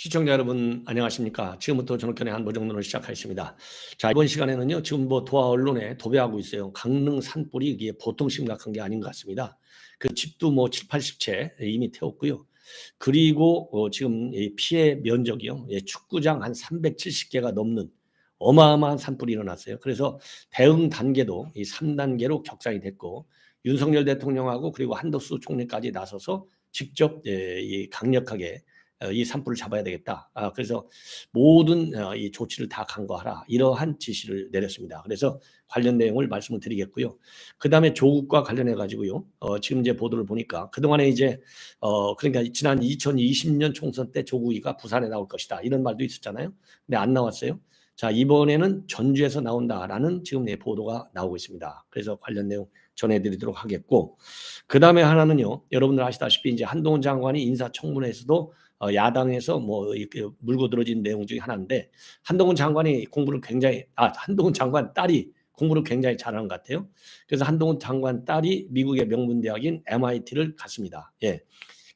시청자 여러분 안녕하십니까? 지금부터 전학견의 한보정론을 시작하겠습니다. 자 이번 시간에는요 지금 뭐 도하 언론에 도배하고 있어요. 강릉 산불이 이게 보통 심각한 게 아닌 것 같습니다. 그 집도 뭐 7, 80채 이미 태웠고요. 그리고 어, 지금 이 피해 면적이요 예, 축구장 한 370개가 넘는 어마어마한 산불이 일어났어요. 그래서 대응 단계도 이 3단계로 격상이 됐고 윤석열 대통령하고 그리고 한덕수 총리까지 나서서 직접 예, 이 강력하게 어, 이 산불을 잡아야 되겠다. 아, 그래서 모든 어, 이 조치를 다 강구하라. 이러한 지시를 내렸습니다. 그래서 관련 내용을 말씀을 드리겠고요. 그 다음에 조국과 관련해 가지고요. 어, 지금 이제 보도를 보니까 그동안에 이제 어, 그러니까 지난 2020년 총선 때 조국이가 부산에 나올 것이다. 이런 말도 있었잖아요. 근데 안 나왔어요. 자, 이번에는 전주에서 나온다라는 지금 내 보도가 나오고 있습니다. 그래서 관련 내용 전해드리도록 하겠고, 그 다음에 하나는요, 여러분들 아시다시피 이제 한동훈 장관이 인사청문회에서도 어, 야당에서 뭐 이렇게 물고 들어진 내용 중에 하나인데 한동훈 장관이 공부를 굉장히 아 한동훈 장관 딸이 공부를 굉장히 잘하는 것 같아요. 그래서 한동훈 장관 딸이 미국의 명문 대학인 MIT를 갔습니다. 예.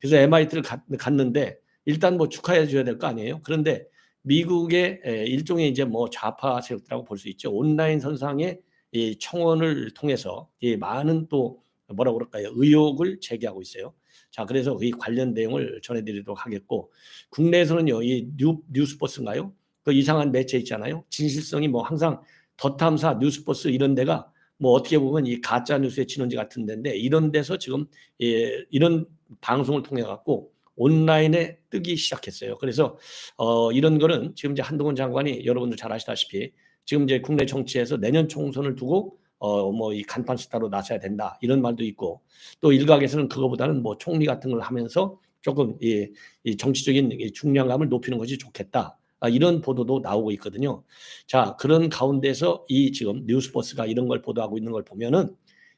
그래서 MIT를 갔, 갔는데 일단 뭐 축하해 줘야 될 거 아니에요. 그런데 미국의 일종의 이제 뭐 좌파 세력들하고 볼 수 있죠. 온라인 선상의 이 청원을 통해서 이 많은 또 뭐라고 그럴까요? 의혹을 제기하고 있어요. 자, 그래서 이 관련 내용을 전해드리도록 하겠고, 국내에서는요, 이 뉴, 뉴스버스인가요? 그 이상한 매체 있잖아요. 진실성이 뭐 항상 더탐사, 뉴스버스 이런 데가 뭐 어떻게 보면 이 가짜 뉴스의 진원지 같은 데인데 이런 데서 지금 예, 이런 방송을 통해 갖고 온라인에 뜨기 시작했어요. 그래서 어, 이런 거는 지금 이제 한동훈 장관이 여러분들 잘 아시다시피 지금 이제 국내 정치에서 내년 총선을 두고 어 뭐 이 간판 스타로 나서야 된다 이런 말도 있고 또 일각에서는 그거보다는 뭐 총리 같은 걸 하면서 조금 이, 이 정치적인 이 중량감을 높이는 것이 좋겠다. 아, 이런 보도도 나오고 있거든요. 자 그런 가운데서 이 지금 뉴스버스가 이런 걸 보도하고 있는 걸 보면은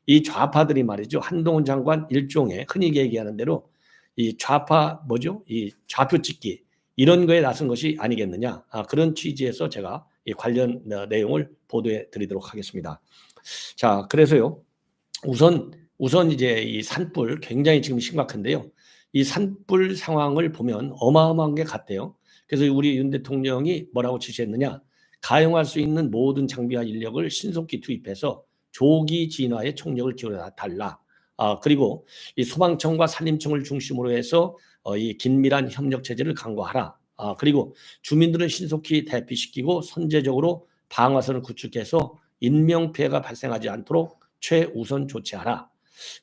이 좌파들이 말이죠 한동훈 장관 일종의 흔히 얘기하는 대로 이 좌파 뭐죠 이 좌표 찍기 이런 거에 나선 것이 아니겠느냐 아, 그런 취지에서 제가 이 관련 어, 내용을 보도해 드리도록 하겠습니다. 자, 그래서요. 우선 우선 이제 이 산불 굉장히 지금 심각한데요. 이 산불 상황을 보면 어마어마한 게 같대요. 그래서 우리 윤 대통령이 뭐라고 지시했느냐? 가용할 수 있는 모든 장비와 인력을 신속히 투입해서 조기 진화에 총력을 기울여 달라. 아, 그리고 이 소방청과 산림청을 중심으로 해서 어, 이 긴밀한 협력 체제를 강화하라. 아, 그리고 주민들은 신속히 대피시키고 선제적으로 방어선을 구축해서 인명 피해가 발생하지 않도록 최우선 조치하라.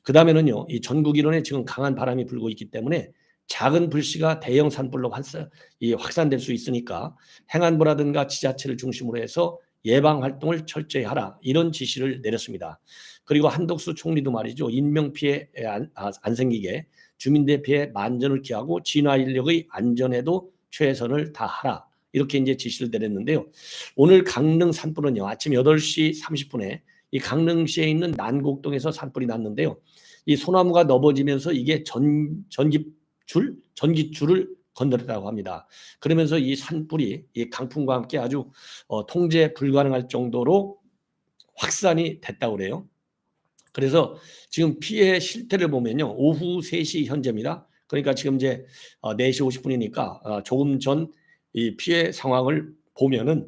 그 다음에는요, 이 전국 일원에 지금 강한 바람이 불고 있기 때문에 작은 불씨가 대형 산불로 확산, 이 확산될 수 있으니까 행안부라든가 지자체를 중심으로 해서 예방 활동을 철저히 하라 이런 지시를 내렸습니다. 그리고 한덕수 총리도 말이죠 인명 피해 안, 아, 안 생기게 주민 대 피해 만전을 기하고 진화 인력의 안전에도 최선을 다하라 이렇게 이제 지시를 내렸는데요. 오늘 강릉 산불은요. 아침 8시 30분에 이 강릉시에 있는 난곡동에서 산불이 났는데요. 이 소나무가 넘어지면서 이게 전 전기줄 전기줄을 건드렸다고 합니다. 그러면서 이 산불이 이 강풍과 함께 아주 어, 통제 불가능할 정도로 확산이 됐다고 그래요. 그래서 지금 피해 실태를 보면요. 오후 3시 현재입니다. 그러니까 지금 이제 어, 4시 50분이니까 어, 조금 전 이 피해 상황을 보면은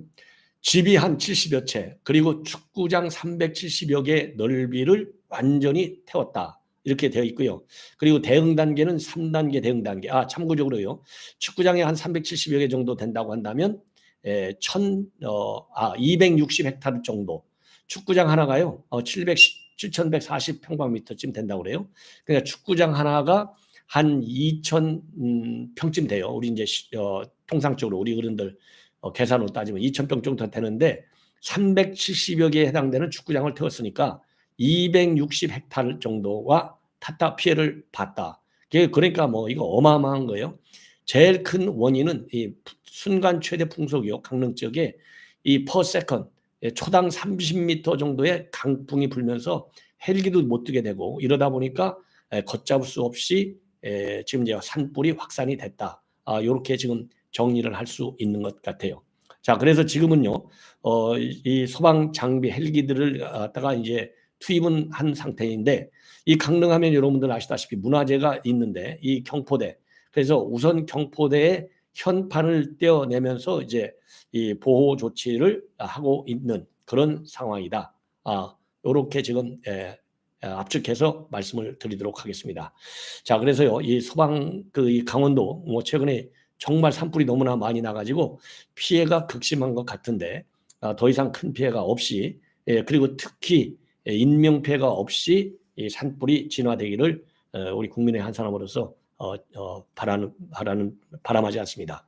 집이 한 70여 채 그리고 축구장 370여 개 넓이를 완전히 태웠다. 이렇게 되어 있고요. 그리고 대응 단계는 3단계 대응 단계. 아, 참고적으로요. 축구장에 한 370여 개 정도 된다고 한다면 에, 1000 어, 아, 260헥타르 정도. 축구장 하나가요. 어, 700 7140 평방미터쯤 된다고 그래요. 그러니까 축구장 하나가 한 2천 음, 평쯤 돼요. 우리 이제 어, 통상적으로 우리 어른들 어, 계산으로 따지면 2천 평 정도 되는데 370여 개에 해당되는 축구장을 태웠으니까 260 헥타르 정도와 타타 피해를 봤다. 그러니까 뭐 이거 어마어마한 거예요. 제일 큰 원인은 이 순간 최대 풍속이요. 강릉 지역에 이퍼 세컨 초당 30m 정도의 강풍이 불면서 헬기도 못 뜨게 되고 이러다 보니까 걷잡을 수 없이 지금 이제 산불이 확산이 됐다. 아, 이렇게 지금 정리를 할 수 있는 것 같아요. 자, 그래서 지금은요, 어, 이 소방 장비 헬기들을 갖다가 이제 투입은 한 상태인데 이 강릉하면 여러분들 아시다시피 문화재가 있는데 이 경포대 그래서 우선 경포대에 현판을 떼어내면서 이제 이 보호 조치를 하고 있는 그런 상황이다. 아, 요렇게 지금 예, 예, 압축해서 말씀을 드리도록 하겠습니다. 자, 그래서요, 이 소방 그 이 강원도 뭐 최근에 정말 산불이 너무나 많이 나가지고 피해가 극심한 것 같은데 아, 더 이상 큰 피해가 없이 예, 그리고 특히 예, 인명 피해가 없이 이 산불이 진화되기를 어, 우리 국민의 한 사람으로서 어, 어, 바라는 바라는 바람하지 않습니다.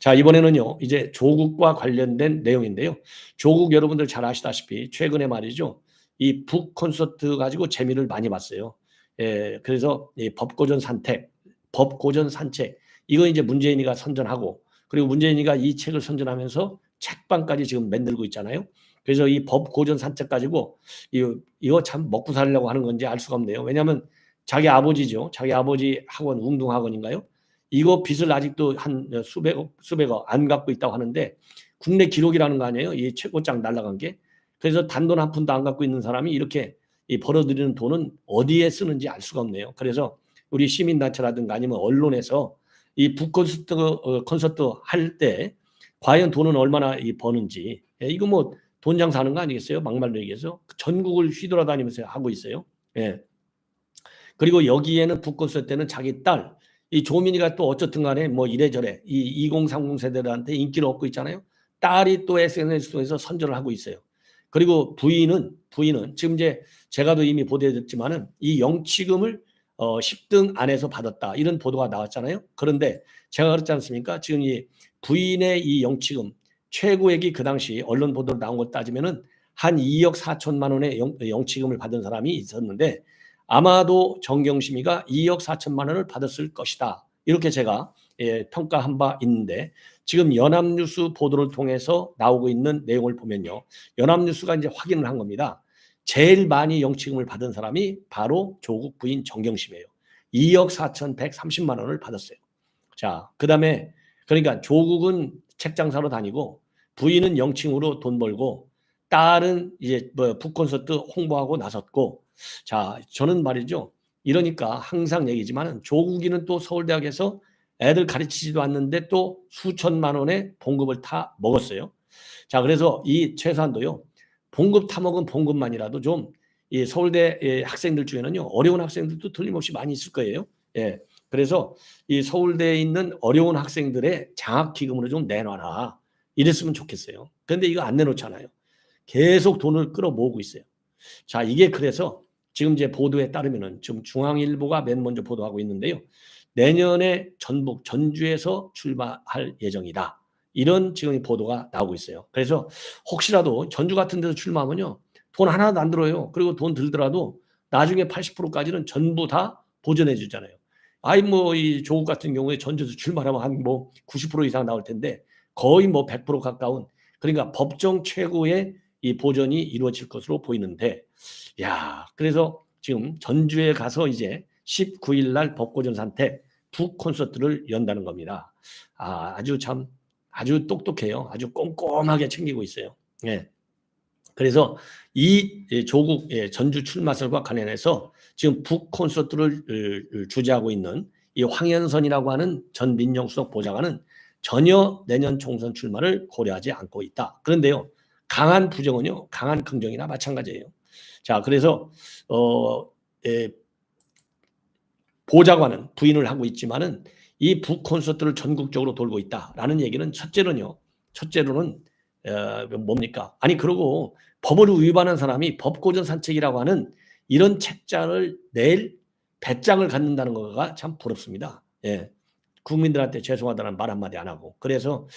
자 이번에는요 이제 조국과 관련된 내용인데요. 조국 여러분들 잘 아시다시피 최근에 말이죠 이 북 콘서트 가지고 재미를 많이 봤어요. 예, 그래서 이 법고전 산책, 법고전 산책 이거 이제 문재인이가 선전하고 그리고 문재인이가 이 책을 선전하면서 책방까지 지금 만들고 있잖아요. 그래서 이 법 고전 산책 가지고 이거, 참 먹고 살려고 하는 건지 알 수가 없네요. 왜냐하면 자기 아버지죠. 자기 아버지 학원 웅둥 학원인가요? 이거 빚을 아직도 한 수백억 수백억 안 갖고 있다고 하는데 국내 기록이라는 거 아니에요? 이 최고장 날라간 게. 그래서 단돈 한 푼도 안 갖고 있는 사람이 이렇게 이 벌어들이는 돈은 어디에 쓰는지 알 수가 없네요. 그래서 우리 시민단체라든가 아니면 언론에서 이 북콘서트 어, 콘서트 할 때 과연 돈은 얼마나 이 버는지 예, 이거 뭐 돈 장사하는 거 아니겠어요? 막말로 얘기해서 전국을 휘돌아다니면서 하고 있어요. 예. 그리고 여기에는 북콘서트 때는 자기 딸, 이 조민이가 또 어쨌든 간에 뭐 이래저래 이 2030 세대들한테 인기를 얻고 있잖아요. 딸이 또 SNS 통해서 선전을 하고 있어요. 그리고 부인은 부인은 지금 이제 제가도 이미 보도했지만은 이 영치금을 어 10등 안에서 받았다 이런 보도가 나왔잖아요. 그런데 제가 그렇지 않습니까? 지금 이 부인의 이 영치금 최고액이 그 당시 언론 보도로 나온 것 따지면은 한 2억 4천만 원의 영, 영치금을 받은 사람이 있었는데 아마도 정경심이가 2억 4천만 원을 받았을 것이다. 이렇게 제가 예, 평가한 바 있는데 지금 연합뉴스 보도를 통해서 나오고 있는 내용을 보면요. 연합뉴스가 이제 확인을 한 겁니다. 제일 많이 영치금을 받은 사람이 바로 조국 부인 정경심이에요. 2억 4,130만 원을 받았어요. 자, 그 다음에 그러니까 조국은 책장사로 다니고 부인은 영칭으로 돈 벌고 딸은 이제 뭐 북콘서트 홍보하고 나섰고 자, 저는 말이죠. 이러니까 항상 얘기지만은 조국이는 또 서울대학에서 애들 가르치지도 않는데 또 수천만 원의 봉급을 타 먹었어요. 자, 그래서 이 최소한도요. 봉급 타먹은 봉급만이라도 좀 이 서울대 학생들 중에는요. 어려운 학생들도 틀림없이 많이 있을 거예요. 예. 그래서 이 서울대에 있는 어려운 학생들의 장학 기금으로 좀 내놔라. 이랬으면 좋겠어요. 그런데 이거 안 내놓잖아요. 계속 돈을 끌어모으고 있어요. 자, 이게 그래서 지금 이제 보도에 따르면은 지금 중앙일보가 맨 먼저 보도하고 있는데요. 내년에 전북 전주에서 출마할 예정이다. 이런 지금 보도가 나오고 있어요. 그래서 혹시라도 전주 같은 데서 출마하면요. 돈 하나도 안 들어요. 그리고 돈 들더라도 나중에 80%까지는 전부 다 보전해 주잖아요. 아이 뭐 이 조국 같은 경우에 전주에서 출마하면 한 뭐 90% 이상 나올 텐데 거의 뭐 100% 가까운 그러니까 법정 최고의 이 보전이 이루어질 것으로 보이는데 야 그래서 지금 전주에 가서 이제 19일 날 벚고전 산태 북 콘서트를 연다는 겁니다. 아, 아주 참 아주 똑똑해요. 아주 꼼꼼하게 챙기고 있어요. 예. 그래서 이 조국 전주 출마설과 관련해서 지금 북 콘서트를 주재하고 있는 이 황현선이라고 하는 전 민정수석 보좌관은 전혀 내년 총선 출마를 고려하지 않고 있다. 그런데요, 강한 부정은요, 강한 긍정이나 마찬가지예요. 자, 그래서 어, 예, 보좌관은 부인을 하고 있지만은 이 북 콘서트를 전국적으로 돌고 있다라는 얘기는 첫째로는요. 첫째로는 어, 뭡니까? 아니 그러고 법을 위반한 사람이 법고전 산책이라고 하는 이런 책자를 낼 배짱을 갖는다는 거가 참 부럽습니다. 예. 국민들한테 죄송하다는 말 한마디 안 하고. 그래서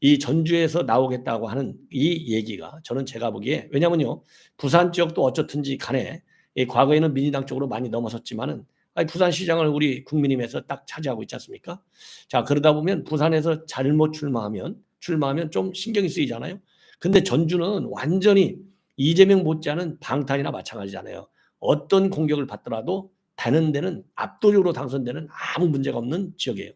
이 전주에서 나오겠다고 하는 이 얘기가 저는 제가 보기에 왜냐면요. 부산 지역도 어쩌든지 간에 과거에는 민주당 쪽으로 많이 넘어섰지만은 아니, 부산시장을 우리 국민의힘에서 딱 차지하고 있지 않습니까? 자 그러다 보면 부산에서 잘못 출마하면 출마하면 좀 신경이 쓰이잖아요. 근데 전주는 완전히 이재명 못지않은 방탄이나 마찬가지잖아요. 어떤 공격을 받더라도 되는 데는 압도적으로 당선되는 아무 문제가 없는 지역이에요.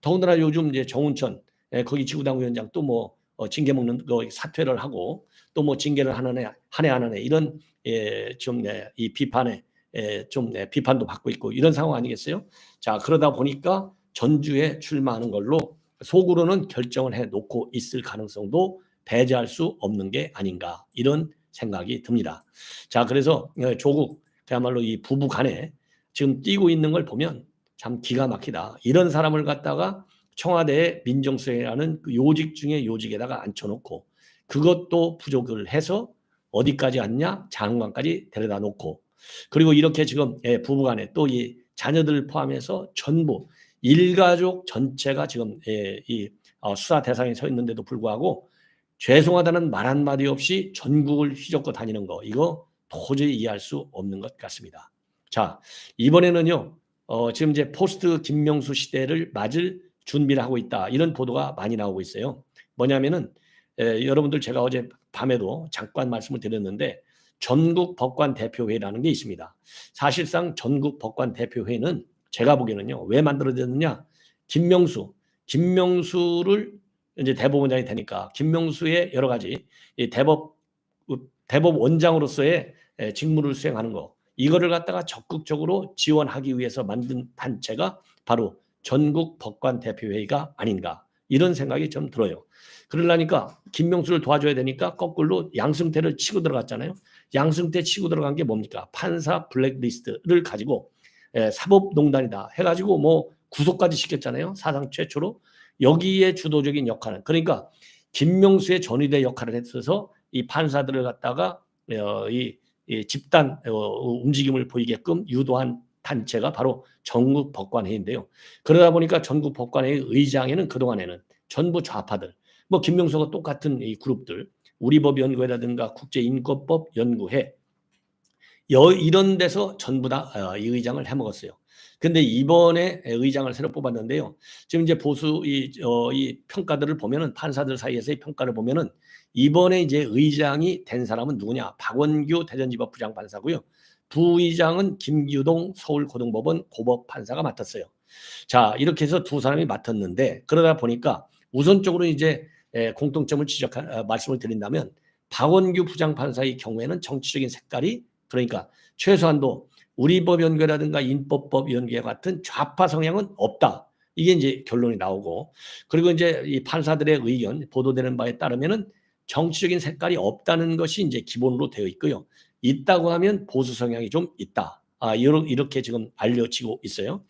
더군다나 요즘 이제 정운천 예, 거기 지구당 위원장 또뭐 어, 징계 먹는 거 사퇴를 하고 또 뭐 징계를 하는 애, 한해 안 하네 이런 예, 좀이 네, 비판에 예, 좀 네, 비판도 받고 있고 이런 상황 아니겠어요? 자 그러다 보니까 전주에 출마하는 걸로 속으로는 결정을 해 놓고 있을 가능성도 배제할 수 없는 게 아닌가 이런 생각이 듭니다. 자, 그래서 어, 조국 그야말로 이 부부 간에 지금 뛰고 있는 걸 보면 참 기가 막히다. 이런 사람을 갖다가 청와대의 민정수석이라는 그 요직 중에 요직에다가 앉혀놓고 그것도 부족을 해서 어디까지 왔냐? 장관까지 데려다 놓고 그리고 이렇게 지금 예, 부부간에 또 이 자녀들 포함해서 전부 일가족 전체가 지금 예, 이 어, 수사 대상에 서 있는데도 불구하고 죄송하다는 말 한마디 없이 전국을 휘젓고 다니는 거 이거 도저히 이해할 수 없는 것 같습니다. 자 이번에는요 어, 지금 이제 포스트 김명수 시대를 맞을 준비를 하고 있다 이런 보도가 많이 나오고 있어요. 뭐냐면은 에, 여러분들 제가 어제 밤에도 잠깐 말씀을 드렸는데 전국 법관 대표회라는 게 있습니다. 사실상 전국 법관 대표회는 제가 보기에는요 왜 만들어졌느냐 김명수 김명수를 이제 대법원장이 되니까 김명수의 여러 가지 이 대법 대법 원장으로서의 에, 직무를 수행하는 거 이거를 갖다가 적극적으로 지원하기 위해서 만든 단체가 바로 전국 법관 대표회의가 아닌가 이런 생각이 좀 들어요. 그러려니까 김명수를 도와줘야 되니까 거꾸로 양승태를 치고 들어갔잖아요. 양승태 치고 들어간 게 뭡니까? 판사 블랙리스트를 가지고 에, 사법농단이다 해가지고 뭐 구속까지 시켰잖아요. 사상 최초로 여기에 주도적인 역할은 그러니까 김명수의 전위대 역할을 했어서 이 판사들을 갖다가 어, 이, 이 집단 어, 움직임을 보이게끔 유도한 단체가 바로 전국 법관회의인데요. 그러다 보니까 전국 법관회의 의장에는 그동안에는 전부 좌파들, 뭐 김명수가 똑같은 이 그룹들, 우리법 연구회라든가 국제인권법 연구회 여, 이런 데서 전부 다 이 의장을 해먹었어요. 근데 이번에 의장을 새로 뽑았는데요. 지금 이제 보수 이, 어, 이 평가들을 보면은 판사들 사이에서의 평가를 보면은 이번에 이제 의장이 된 사람은 누구냐? 박원규 대전지법 부장 판사고요. 부의장은 김규동 서울고등법원 고법 판사가 맡았어요. 자 이렇게 해서 두 사람이 맡았는데 그러다 보니까 우선적으로 이제 공통점을 지적한 어, 말씀을 드린다면 박원규 부장판사의 경우에는 정치적인 색깔이 그러니까 최소한도 우리법연구라든가 인법법연구회 같은 좌파 성향은 없다. 이게 이제 결론이 나오고 그리고 이제 이 판사들의 의견 보도되는 바에 따르면은 정치적인 색깔이 없다는 것이 이제 기본으로 되어 있고요. 있다고 하면 보수 성향이 좀 있다. 아, 이렇게 지금 알려지고 있어요.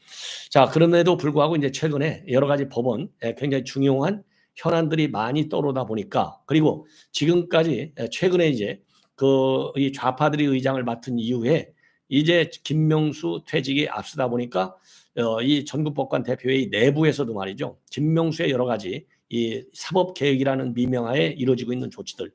자, 그럼에도 불구하고 이제 최근에 여러 가지 법원 굉장히 중요한 현안들이 많이 떠오르다 보니까 그리고 지금까지 최근에 이제 그 이 좌파들이 의장을 맡은 이후에 이제 김명수 퇴직이 앞서다 보니까 어, 이 전국법관 대표회의 내부에서도 말이죠. 김명수의 여러 가지 이 사법 계획이라는 미명하에 이루어지고 있는 조치들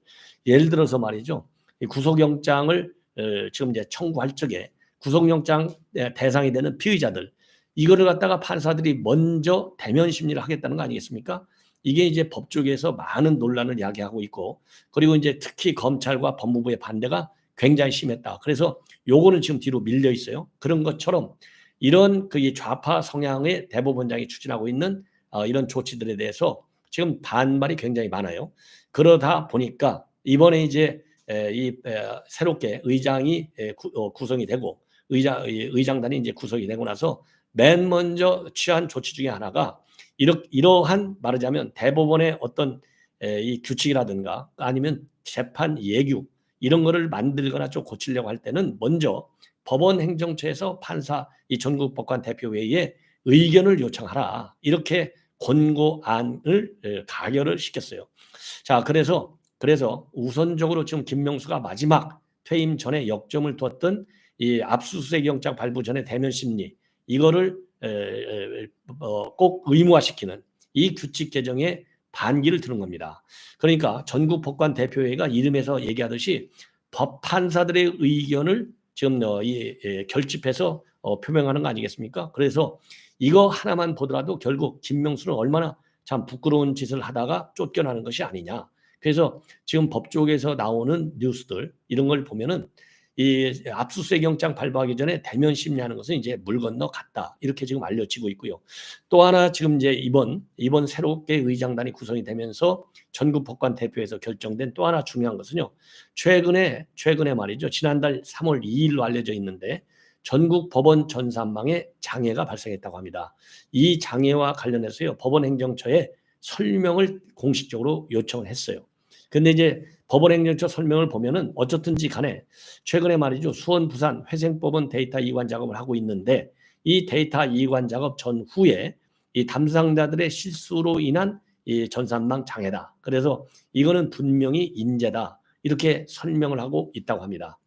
예를 들어서 말이죠. 이 구속영장을 어, 지금 이제 청구할 적에 구속영장 대상이 되는 피의자들 이거를 갖다가 판사들이 먼저 대면 심리를 하겠다는 거 아니겠습니까? 이게 이제 법조계에서 많은 논란을 야기하고 있고 그리고 이제 특히 검찰과 법무부의 반대가 굉장히 심했다. 그래서 요거는 지금 뒤로 밀려 있어요. 그런 것처럼 이런 그 좌파 성향의 대법원장이 추진하고 있는 어, 이런 조치들에 대해서 지금 반발이 굉장히 많아요. 그러다 보니까 이번에 이제 이 새롭게 의장이 어, 구성이 되고 의장 의장단이 이제 구성이 되고 나서 맨 먼저 취한 조치 중에 하나가 이러, 이러 한 말하자면 대법원의 어떤 이 규칙이라든가 아니면 재판 예규 이런 거를 만들거나 좀 고치려고 할 때는 먼저 법원 행정처에서 판사 이 전국 법관 대표회의에 의견을 요청하라 이렇게 권고안을 가결을 시켰어요. 자 그래서 그래서 우선적으로 지금 김명수가 마지막 퇴임 전에 역점을 뒀던 이 압수수색 영장 발부 전에 대면 심리 이거를 어, 꼭 의무화시키는 이 규칙 개정에 반기를 드는 겁니다. 그러니까 전국 법관 대표회의가 이름에서 얘기하듯이 법 판사들의 의견을 지금 어, 이, 결집해서 어, 표명하는 거 아니겠습니까? 그래서 이거 하나만 보더라도 결국 김명수는 얼마나 참 부끄러운 짓을 하다가 쫓겨나는 것이 아니냐. 그래서 지금 법조계에서 나오는 뉴스들 이런 걸 보면은 이 압수수색 영장 발부하기 전에 대면 심리하는 것은 이제 물 건너 갔다 이렇게 지금 알려지고 있고요. 또 하나 지금 이제 이번 이번 새롭게 의장단이 구성이 되면서 전국 법관 대표에서 결정된 또 하나 중요한 것은요. 최근에 최근에 말이죠. 지난달 3월 2일로 알려져 있는데 전국 법원 전산망에 장애가 발생했다고 합니다. 이 장애와 관련해서요. 법원 행정처에 설명을 공식적으로 요청을 했어요. 근데 이제 법원행정처 설명을 보면은 어쨌든지 간에 최근에 말이죠. 수원 부산 회생법원 데이터 이관 작업을 하고 있는데 이 데이터 이관 작업 전후에 이 담당자들의 실수로 인한 이 전산망 장애다. 그래서 이거는 분명히 인재다. 이렇게 설명을 하고 있다고 합니다.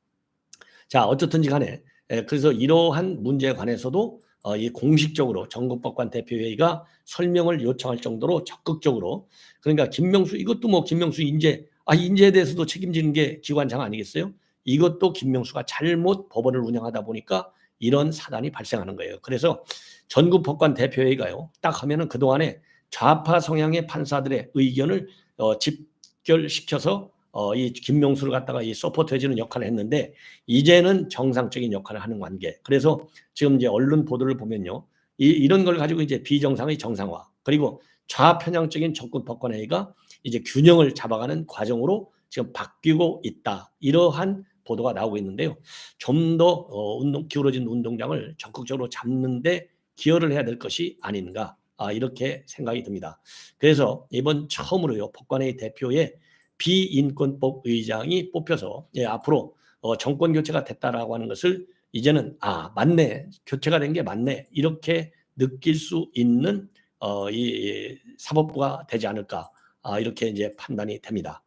자, 어쨌든지 간에 에, 그래서 이러한 문제에 관해서도 어, 이 공식적으로 전국법관 대표회의가 설명을 요청할 정도로 적극적으로 그러니까 김명수 이것도 뭐 김명수 인재 아 인재에 대해서도 책임지는 게 기관장 아니겠어요? 이것도 김명수가 잘못 법원을 운영하다 보니까 이런 사단이 발생하는 거예요. 그래서 전국법관 대표회의가요. 딱 하면은 그 동안에 좌파 성향의 판사들의 의견을 어, 집결시켜서 어, 이 김명수를 갖다가 이 서포트해주는 역할을 했는데 이제는 정상적인 역할을 하는 관계. 그래서 지금 이제 언론 보도를 보면요, 이, 이런 걸 가지고 이제 비정상의 정상화 그리고 좌편향적인 정권 법관회의가 이제 균형을 잡아가는 과정으로 지금 바뀌고 있다. 이러한 보도가 나오고 있는데요. 좀 더 어, 운동 기울어진 운동장을 적극적으로 잡는데 기여를 해야 될 것이 아닌가 아, 이렇게 생각이 듭니다. 그래서 이번 처음으로요 법관회의 대표의 비인권법 의장이 뽑혀서 예, 앞으로 어, 정권 교체가 됐다라고 하는 것을 이제는 아 맞네 교체가 된 게 맞네 이렇게 느낄 수 있는 어, 이 사법부가 되지 않을까 아, 이렇게 이제 판단이 됩니다.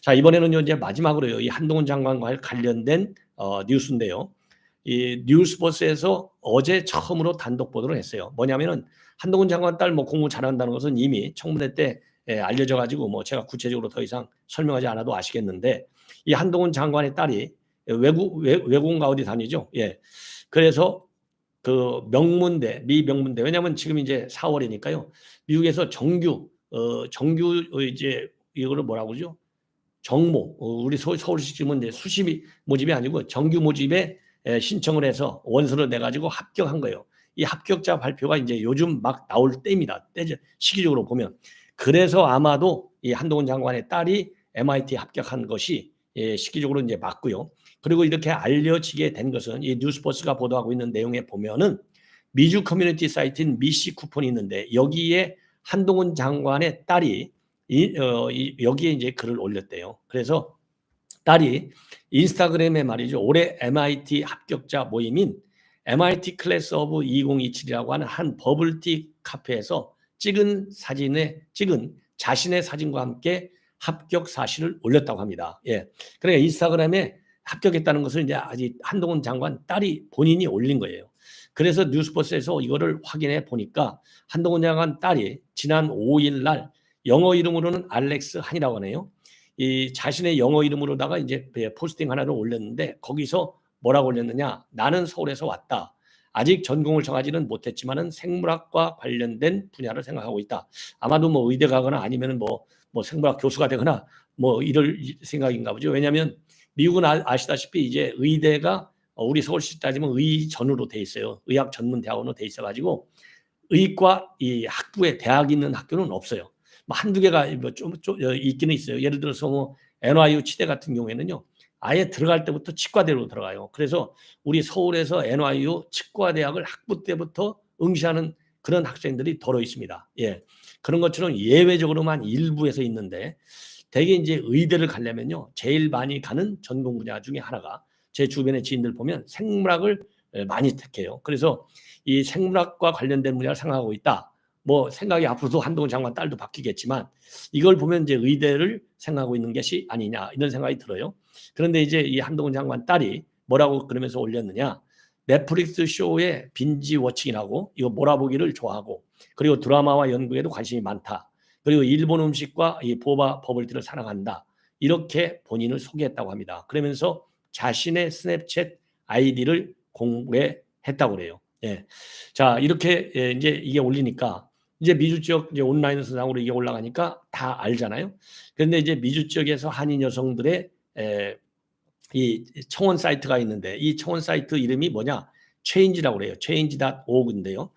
자 이번에는 이제 마지막으로요 이 한동훈 장관과 관련된 어, 뉴스인데요. 이 뉴스버스에서 어제 처음으로 단독 보도를 했어요. 뭐냐면은 한동훈 장관 딸 뭐 공부 잘한다는 것은 이미 청문회 때 예, 알려져 가지고 뭐 제가 구체적으로 더 이상 설명하지 않아도 아시겠는데 이 한동훈 장관의 딸이 외국 외, 외국인가 어디 다니죠? 예. 그래서 그 명문대 미 명문대 왜냐하면 지금 이제 4월이니까요. 미국에서 정규 어 정규 어, 이제 이거를 뭐라고 그러죠? 정모 어, 우리 서울 서울시 지금 이제 수시 모집이 아니고 정규 모집에 예, 신청을 해서 원서를 내 가지고 합격한 거예요. 이 합격자 발표가 이제 요즘 막 나올 때입니다. 때죠. 시기적으로 보면 그래서 아마도 이 한동훈 장관의 딸이 MIT 합격한 것이 예, 시기적으로 이제 맞고요. 그리고 이렇게 알려지게 된 것은 이 뉴스포스가 보도하고 있는 내용에 보면은 미주 커뮤니티 사이트인 미시 쿠폰이 있는데 여기에 한동훈 장관의 딸이 이, 어, 이, 여기에 이제 글을 올렸대요. 그래서 딸이 인스타그램에 말이죠. 올해 MIT 합격자 모임인 MIT 클래스 오브 2027이라고 하는 한 버블티 카페에서 찍은 사진에 찍은 자신의 사진과 함께 합격 사실을 올렸다고 합니다. 예. 그러니까 인스타그램에 합격했다는 것을 이제 아직 한동훈 장관 딸이 본인이 올린 거예요. 그래서 뉴스버스에서 이거를 확인해 보니까 한동훈 장관 딸이 지난 5일 날 영어 이름으로는 알렉스 한이라고 하네요. 이 자신의 영어 이름으로다가 이제 포스팅 하나를 올렸는데 거기서 뭐라고 올렸느냐? 나는 서울에서 왔다. 아직 전공을 정하지는 못했지만은 생물학과 관련된 분야를 생각하고 있다. 아마도 뭐 의대 가거나 아니면은 뭐, 뭐 생물학 교수가 되거나 뭐 이럴 생각인가 보죠. 왜냐하면 미국은 아, 시다시피 이제 의대가 우리 서울시 따지면 의전으로 돼 있어요. 의학 전문 대학원으로 돼 있어 가지고 의과 이 학부에 대학 있는 학교는 없어요. 뭐 한두 개가 뭐 좀 좀 있기는 있어요. 예를 들어서 뭐 NYU 치대 같은 경우에는요. 아예 들어갈 때부터 치과대로 들어가요. 그래서 우리 서울에서 NYU 치과대학을 학부 때부터 응시하는 그런 학생들이 더러 있습니다. 예. 그런 것처럼 예외적으로만 일부에서 있는데 대개 이제 의대를 가려면요. 제일 많이 가는 전공 분야 중에 하나가 제 주변의 지인들 보면 생물학을 많이 택해요. 그래서 이 생물학과 관련된 분야를 생각하고 있다. 뭐 생각이 앞으로도 한동훈 장관 딸도 바뀌겠지만 이걸 보면 이제 의대를 생각하고 있는 것이 아니냐 이런 생각이 들어요. 그런데 이제 이 한동훈 장관 딸이 뭐라고 그러면서 올렸느냐? 넷플릭스 쇼의 빈지 워칭이라고 이거 몰아보기를 좋아하고 그리고 드라마와 연극에도 관심이 많다. 그리고 일본 음식과 이 보바 버블티를 사랑한다. 이렇게 본인을 소개했다고 합니다. 그러면서 자신의 스냅챗 아이디를 공개했다고 그래요. 예. 자, 이렇게 예, 이제 이게 올리니까 이제 미주 지역 이제 온라인 선상으로 이게 올라가니까 다 알잖아요. 그런데 이제 미주 지역에서 한인 여성들의 에, 이 청원 사이트가 있는데 이 청원 사이트 이름이 뭐냐? 체인지라고 그래요. 체인지.org인데요.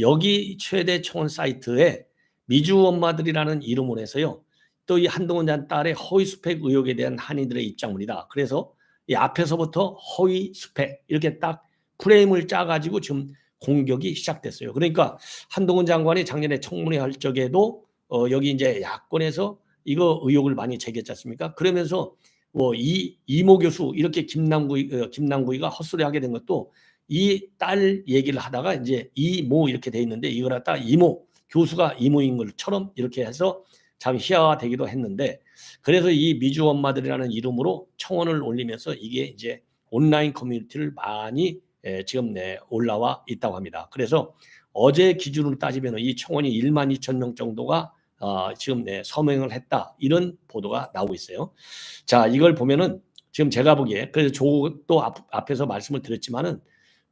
여기 최대 청원 사이트에 미주 엄마들이라는 이름을 해서요. 또 이 한동훈 전 딸의 허위 스펙 의혹에 대한 한인들의 입장문이다. 그래서 이 앞에서부터 허위 스펙 이렇게 딱 프레임을 짜가지고 지금 공격이 시작됐어요. 그러니까 한동훈 장관이 작년에 청문회 할 적에도 어, 여기 이제 야권에서 이거 의혹을 많이 제기했지 않습니까? 그러면서 뭐 이 이모 교수 이렇게 김남구이 어, 김남구이가 헛소리 하게 된 것도 이 딸 얘기를 하다가 이제 이모 이렇게 돼 있는데 이걸 갖다 이모 교수가 이모인 것처럼 이렇게 해서 참 희화화되기도 했는데 그래서 이 미주 엄마들이라는 이름으로 청원을 올리면서 이게 이제 온라인 커뮤니티를 많이 에, 지금 네, 올라와 있다고 합니다. 그래서 어제 기준으로 따지면 이 청원이 1만 2천 명 정도가 어, 지금 네, 서명을 했다 이런 보도가 나오고 있어요. 자 이걸 보면은 지금 제가 보기에 그래서 조국도 앞, 앞에서 말씀을 드렸지만은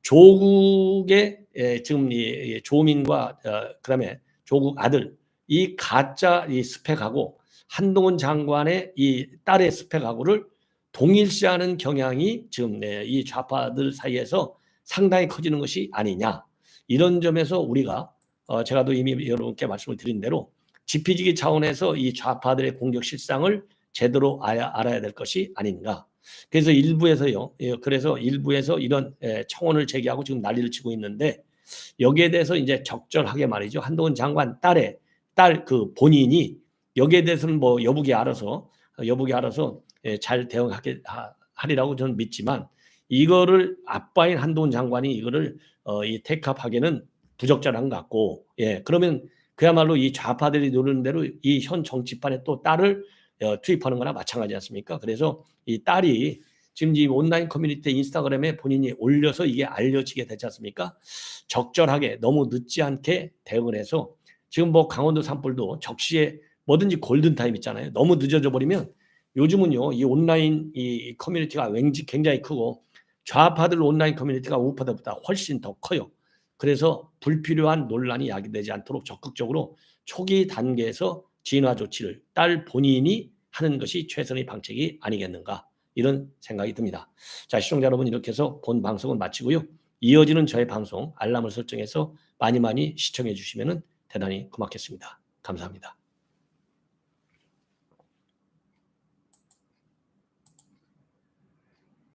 조국의 에, 지금 이, 이 조민과 어, 그다음에 조국 아들 이 가짜 이 스펙하고 한동훈 장관의 이 딸의 스펙하고를 동일시하는 경향이 지금 네, 이 좌파들 사이에서 상당히 커지는 것이 아니냐 이런 점에서 우리가 어, 제가 또 이미 여러분께 말씀을 드린 대로 지피지기 차원에서 이 좌파들의 공격 실상을 제대로 알아야, 될 것이 아닌가. 그래서 일부에서요. 예, 그래서 일부에서 이런 예, 청원을 제기하고 지금 난리를 치고 있는데 여기에 대해서 이제 적절하게 말이죠. 한동훈 장관 딸의 딸 그 본인이 여기에 대해서는 뭐 여북이 알아서 여북이 알아서 예, 잘 대응하게 하- 하리라고 저는 믿지만 이거를 아빠인 한동훈 장관이 이거를 어, 이 테이크업하기는 부적절한 것 같고 예 그러면 그야말로 이 좌파들이 노리는 대로 이 현 정치판에 또 딸을 어, 투입하는 거나 마찬가지 않습니까? 그래서 이 딸이 지금 이 온라인 커뮤니티 인스타그램에 본인이 올려서 이게 알려지게 되지 않습니까? 적절하게 너무 늦지 않게 대응을 해서 지금 뭐 강원도 산불도 적시에 뭐든지 골든 타임 있잖아요. 너무 늦어져 버리면 요즘은요 이 온라인 이 커뮤니티가 왠지 굉장히 크고 좌파들 온라인 커뮤니티가 우파들보다 훨씬 더 커요. 그래서 불필요한 논란이 야기되지 않도록 적극적으로 초기 단계에서 진화 조치를 딸 본인이 하는 것이 최선의 방책이 아니겠는가 이런 생각이 듭니다. 자 시청자 여러분 이렇게 해서 본 방송은 마치고요. 이어지는 저의 방송 알람을 설정해서 많이 많이 시청해 주시면 대단히 고맙겠습니다. 감사합니다.